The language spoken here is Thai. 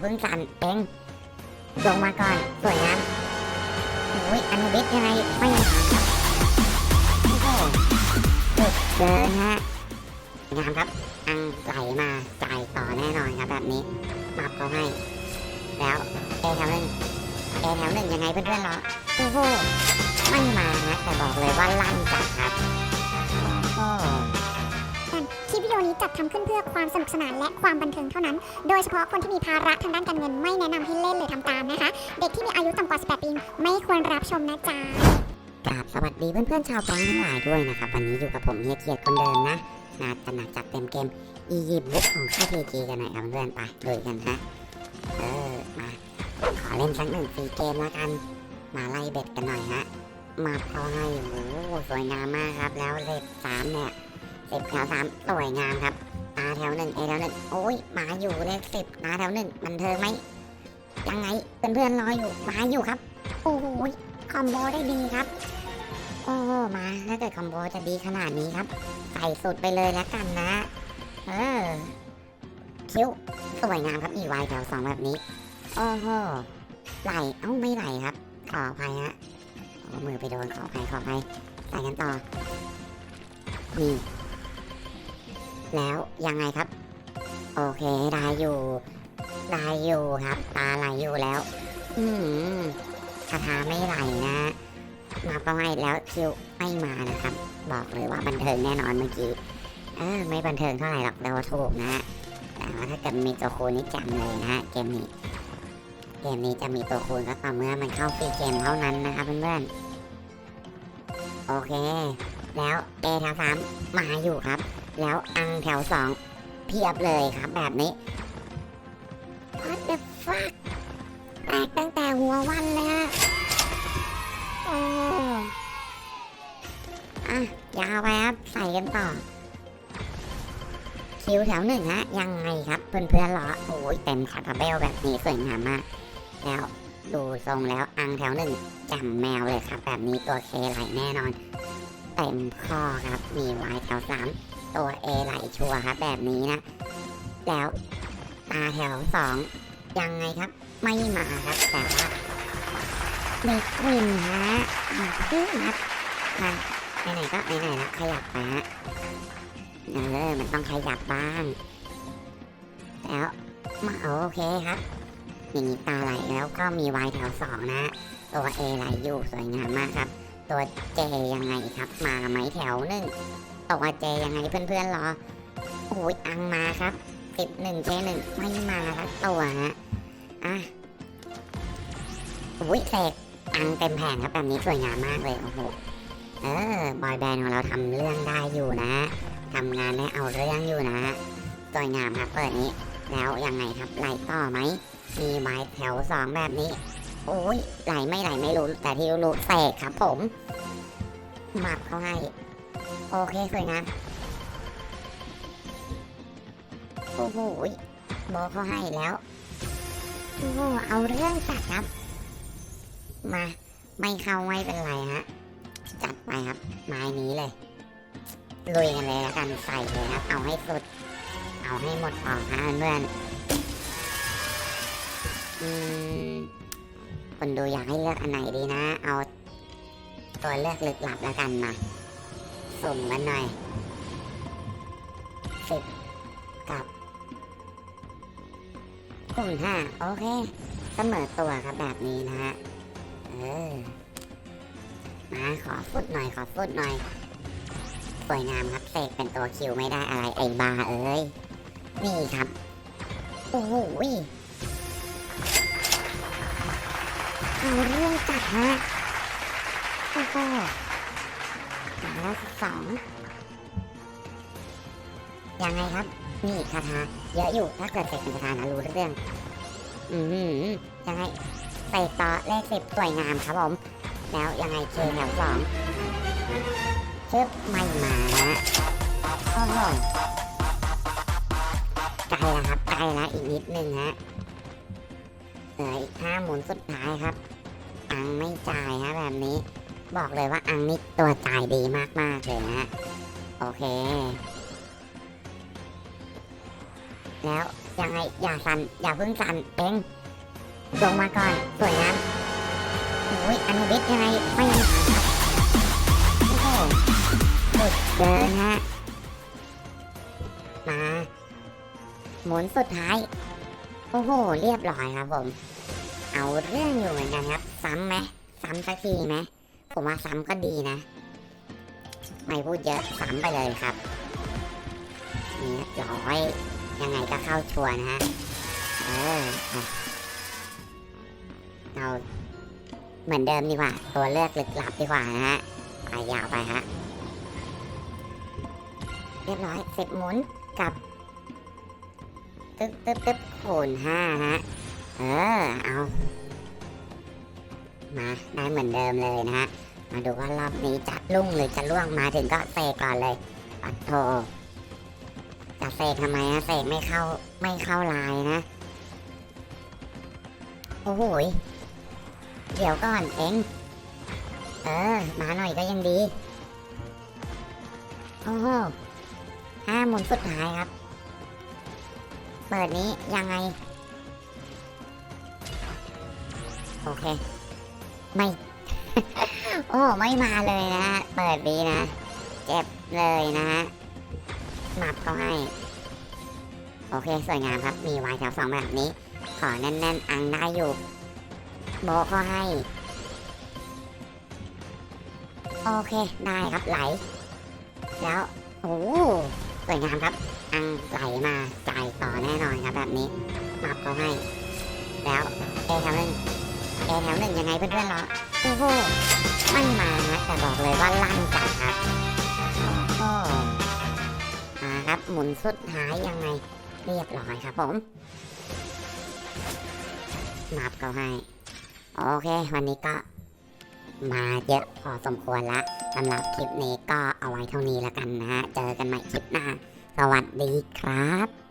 เพิ่งสั่นเองลงมาก่อนสวยงามโอ้ยอนุบิสยังไงไม่หาครับโอ้โหสุดเกินฮะงามครับอังไหลมาจ่ายต่อแน่นอนครับแบบนี้มาเขาให้ แล้วเอแถวหนึ่งเอแถวหนึ่งยังไงเพื่อนๆเหรอโอ้โหไม่มาฮะแต่บอกเลยว่าลั่นจัดครับโอ้ โหคลิปวิดีโอนี้จัดทำขึ้นเพื่อความสนุกสนานและความบันเทิงเท่านั้น โดยเฉพาะคนที่มีภาระทางด้านการเงินไม่แนะนำให้เล่นหรือทำตามนะคะ เด็กที่มีอายุต่ำกว่า 18 ปีไม่ควรรับชมนะจ๊ะกราบสวัสดีเพื่อนๆชาวแก๊งทั้งหลายด้วยนะครับ วันนี้อยู่กับผมเฮียเกียรติคนเดิมนะนาจะหนักจัดเต็มเกมอียิปต์บุ๊กของค่ายพีจีกันหน่อยครับเพื่อนๆไปลุยกันฮะเออมาขอเล่นสักหนึ่งฟรีเกมแล้วกัน มาไล่เบ็ดกันหน่อยฮะมาเขาให้โอ้สวยงามมากครับแล้วเลขสามเนี่ย สิบแถวสามสวยงามครับตาแถวหนึ่งเอแถวหนึ่งโอ้ยมาอยู่เลขสิบตาแถวหนึ่งบันเทิงไหมยังไงเพื่อนๆรออยู่มาอยู่ครับโอ้โหคอมโบได้ดีครับ โอ้มาถ้าเกิดคอมโบจะดีขนาดนี้ครับใส่สุดไปเลยแล้วกันนะเออคิ้วสวยงามครับอีวายแถวสองแบบนี้โอ้โหไหลเอ้าไม่ไหลครับ ขออภัยฮะเอามือไปโดนขออภัยขออภัยใส่กันต่อนี่ แล้วยังไงครับ โอเคได้อยู่ได้อยู่ครับ ตาไหลอยู่แล้ว อืมคาถาไม่ไหลนะ มาก็ให้แล้วคิวไม่มานะครับ บอกเลยว่าบันเทิงแน่นอนเมื่อกี้เออไม่บันเทิงเท่าไหร่หรอกแต่ว่าถูกนะแต่ว่าถ้าเกิดมีตัวคูณนี่จำเลยนะฮะเกมนี้เกมนี้จะมีตัวคูณก็ต่อเมื่อมันเข้าฟรีเกมเท่านั้นนะครับเพื่อนๆโอเค แล้วเอแถวสามมาอยู่ครับ แล้วอังแถวสองเพียบเลยครับแบบนี้ What the fuck แตกตั้งแต่หัววันเลยฮะโอ้อะยาวไปครับ ใส่กันต่อ คิวแถวหนึ่งฮะ ยังไงครับ เพื่อนๆหรอ โอ้ยเต็มคาราเบลแบบนี้สวยงามมาก แล้วดูทรงแล้วอังแถวหนึ่งจำแมวเลยครับ แบบนี้ตัวเคไหลแน่นอน เต็มข้อครับ มีวายแถวสามตัวเอไหลชัวร์ครับ แบบนี้นะ แล้วตาแถวสองยังไงครับ ไม่มาครับแต่ว่าเด็กวินฮะอะพี่นัดมาไหนๆก็ไหนๆแล้วขยับไปฮะเออมันต้องขยับบ้างแล้วมาโอเคครับอย่างนี้ตาไหลแล้วก็มีวายแถวสองนะ ตัวเอไหลอยู่สวยงามมากครับ ตัวเจยังไงครับ มาไหมแถวหนึ่งตัวเจยังไงเพื่อนๆรอโอ้ยอังมาครับสิบหนึ่งเจหนึ่งไม่มาครับตัวฮะอะอุ้ยเสกอังเต็มแผงครับแบบนี้สวยงามมากเลยโอ้โหเออบอยแบนด์ของเราทำเรื่องได้อยู่นะทำงานได้เอาเรื่องอยู่นะสวยงามครับเปิดนี้ แล้วยังไงครับไหลต่อไหมมีไม้แถวสองแบบนี้ โอ้ยไหลไม่ไหลไม่รู้ แต่ที่รู้เสกครับผมมับเขาให้ โอเคสวยงามโอ้โหโบเขาให้แล้วโอ้เอาเรื่องจัดครับ มาไม่เข้าไม่เป็นไรฮะจัดไปครับไม้นี้เลยลุยกันเลยแล้วกันใส่เลยครับ เอาให้สุด เอาให้หมดออกนะเพื่อนอืม คนดูอยากให้เลือกอันไหนดีนะ เอาตัวเลือกลึกลับแล้วกันมา สุ่มกันหน่อยสิบกับคูณห้าโอเค เสมอตัวครับแบบนี้นะฮะ เออ มาขอฟุตหน่อยขอฟุตหน่อย สวยงามครับเสกเป็นตัวคิวไม่ได้อะไรไอ้บาเอ้ย นี่ครับ โอ้โห เอาเรื่องจัดฮะโอ้โหมาแล้วสองยังไงครับ นี่คาถาเยอะอยู่ถ้าเกิดเสกเป็นคาถานะรู้เรื่อง อืมยังไงใส่ต่อเลขสิบสวยงามครับผม แล้วยังไงเคแถวสองชึบไม่มานะโอ้โหไกลแล้วครับไกลแล้วอีกนิดนึงฮะเหลืออีกห้าหมุนสุดท้ายครับ อังไม่จ่ายฮะแบบนี้ บอกเลยว่าอังนี่ตัวจ่ายดีมากๆเลยนะ โอเค แล้วยังไงอย่าสั่นอย่าเพิ่งสั่นเองลงมาก่อนสวยงามโอ้ยอันวิทยังไงไม่ยังขาดครับโอ้โหหลุดเดินฮะมาหมุนสุดท้าย โอ้โห เรียบร้อยครับผม เอาเรื่องอยู่เหมือนกันครับ ซ้ำไหมซ้ำสักทีไหมผมว่าซ้ำก็ดีนะ ไม่พูดเยอะซ้ำไปเลยครับนี่ร้อยยังไงก็เข้าชัวนะฮะเอออะเราเหมือนเดิมดีกว่า ตัวเลือกลึกลับดีกว่านะฮะไปยาวไปฮะเรียบร้อยสิบหมุนกับตึ๊บตึ๊บตึ๊บคูณห้าฮะ เออ เอา มาได้เหมือนเดิมเลยนะฮะมาดูว่ารอบนี้จะลุ่งหรือจะล่วงมาถึงก็เซก่อนเลยปัดโทจะเซทำไมอะเซไม่เข้าไม่เข้าลายนะโอ้โหเดี๋ยวก่อนเองเออมาหน่อยก็ยังดีโอ้โหห้าหมุนสุดท้ายครับ เปิดนี้ยังไง โอเค ไม่ โอ้ไม่มาเลยนะฮะเปิดบีนะ เจ็บเลยนะฮะหมับเขาให้ โอเคสวยงามครับ มีวายแถวสองแบบนี้ ขอแน่น ๆ อังได้อยู่ โบก็ให้ โอเคได้ครับไหล แล้วโอ้สวยงามครับ อังไหลมาจ่ายต่อแน่นอนครับแบบนี้หมับเขาให้ แล้วเอแถวหนึ่ง เอแถวหนึ่งยังไงเพื่อนๆเรอโอ้โหไม่มานะแต่บอกเลยว่าลั่นจัดครับโอ้โหมาครับหมุนสุดท้ายยังไงเรียบร้อยครับผมนับก็ให้ โอเค วันนี้ก็มาเยอะพอสมควรละสำหรับคลิปนี้ก็เอาไว้เท่านี้แล้วกันนะฮะ เจอกันใหม่คลิปหน้า สวัสดีครับ